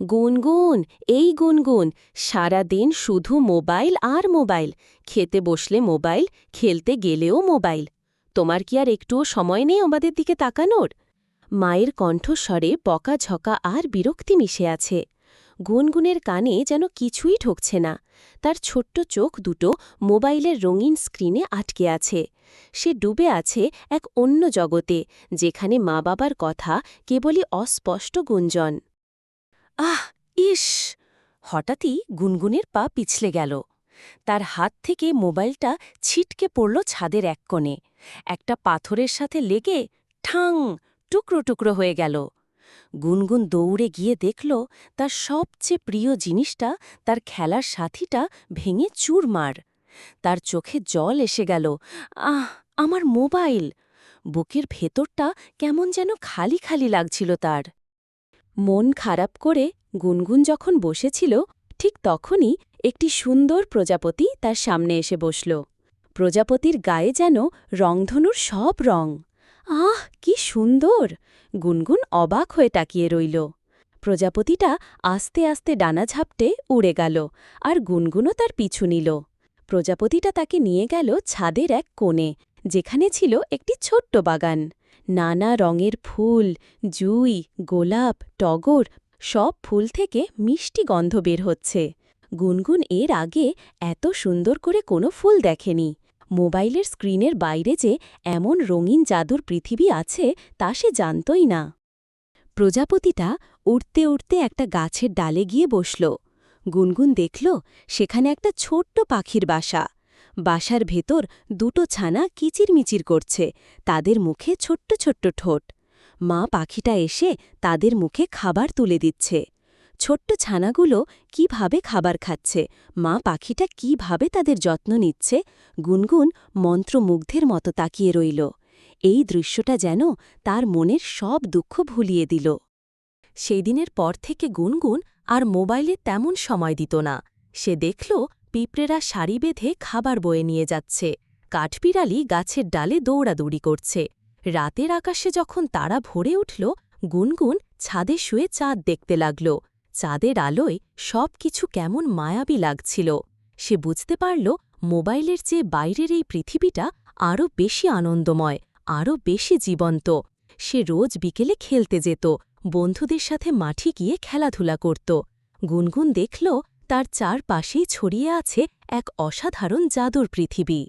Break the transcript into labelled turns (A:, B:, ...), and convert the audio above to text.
A: গুনগুন, এই গুনগুন সারা দিন শুধু মোবাইল আর মোবাইল, খেতে বসলে মোবাইল, খেলতে গেলেও মোবাইল। তোমার কি আর একটুও সময় নেই আমাদের দিকে তাকানোর? মায়ের কণ্ঠস্বরে বকাঝকা আর বিরক্তি মিশে আছে। গুনগুনের কানে যেন কিছুই ঢুকছে না। তার ছোট্ট চোখ দুটো মোবাইলের রঙিন স্ক্রিনে আটকে আছে। সে ডুবে আছে এক অন্য জগতে, যেখানে মা বাবার কথা কেবলই অস্পষ্ট গুঞ্জন। আহ, ইস! হঠাৎই গুনগুনের পা পিছলে গেল। তার হাত থেকে মোবাইলটা ছিটকে পড়ল ছাদের এক কোণে। একটা পাথরের সাথে লেগে ঠাং, টুকরো টুকরো হয়ে গেল। গুনগুন দৌড়ে গিয়ে দেখল, তার সবচেয়ে প্রিয় জিনিসটা তার খেলার সাথীটা ভেঙে চুরমার। তার চোখে জল এসে গেল। আহ, আমার মোবাইল! বুকের ভেতরটা কেমন যেন খালি খালি লাগছিল তার। মন খারাপ করে গুনগুন যখন বসেছিল, ঠিক তখনই একটি সুন্দর প্রজাপতি তার সামনে এসে বসল। প্রজাপতির গায়ে যেন রংধনুর সব রং। আহ, কি সুন্দর! গুনগুন অবাক হয়ে তাকিয়ে রইল। প্রজাপতিটা আস্তে আস্তে ডানা ঝাপটে উড়ে গেল আর গুনগুনও তার পিছু নিল। প্রজাপতিটা তাকে নিয়ে গেল ছাদের এক কোণে, যেখানে ছিল একটি ছোট্ট বাগান। নানা রঙের ফুল, জুই, গোলাপ, টগর, সব ফুল থেকে মিষ্টি গন্ধ বের হচ্ছে। গুনগুন এর আগে এত সুন্দর করে কোনো ফুল দেখেনি। মোবাইলের স্ক্রিনের বাইরে যে এমন রঙিন জাদুর পৃথিবী আছে, তা সে জানতই না। প্রজাপতিটা উড়তে উড়তে একটা গাছের ডালে গিয়ে বসল। গুনগুন দেখল, সেখানে একটা ছোট্ট পাখির বাসা। বাসার ভেতর দুটো ছানা কিচিরমিচির করছে, তাদের মুখে ছোট্ট ছোট্ট ঠোঁট। মা পাখিটা এসে তাদের মুখে খাবার তুলে দিচ্ছে। ছোট্ট ছানাগুলো কীভাবে খাবার খাচ্ছে, মা পাখিটা কীভাবে তাদের যত্ন নিচ্ছে, গুনগুন মন্ত্রমুগ্ধের মতো তাকিয়ে রইল। এই দৃশ্যটা যেন তার মনের সব দুঃখ ভুলিয়ে দিল। সেই দিনের পর থেকে গুনগুন আর মোবাইলে তেমন সময় দিত না। সে দেখল পিঁপড়েরা সারি বেঁধে খাবার বয়ে নিয়ে যাচ্ছে। কাঠবিড়ালি গাছের ডালে দৌড়াদৌড়ি করছে। রাতের আকাশে যখন তারা ভরে উঠল, গুনগুন ছাদে শুয়ে চাঁদ দেখতে লাগল। চাঁদের আলোয় সব কিছু কেমন মায়াবী লাগছিল। সে বুঝতে পারল, মোবাইলের চেয়ে বাইরের এই পৃথিবীটা আরও বেশি আনন্দময়, আরও বেশি জীবন্ত। সে রোজ বিকেলে খেলতে যেত, বন্ধুদের সাথে মাঠে গিয়ে খেলাধুলা করত। গুনগুন দেখল তার চারপাশেই ছড়িয়ে আছে এক অসাধারণ জাদুর পৃথিবী।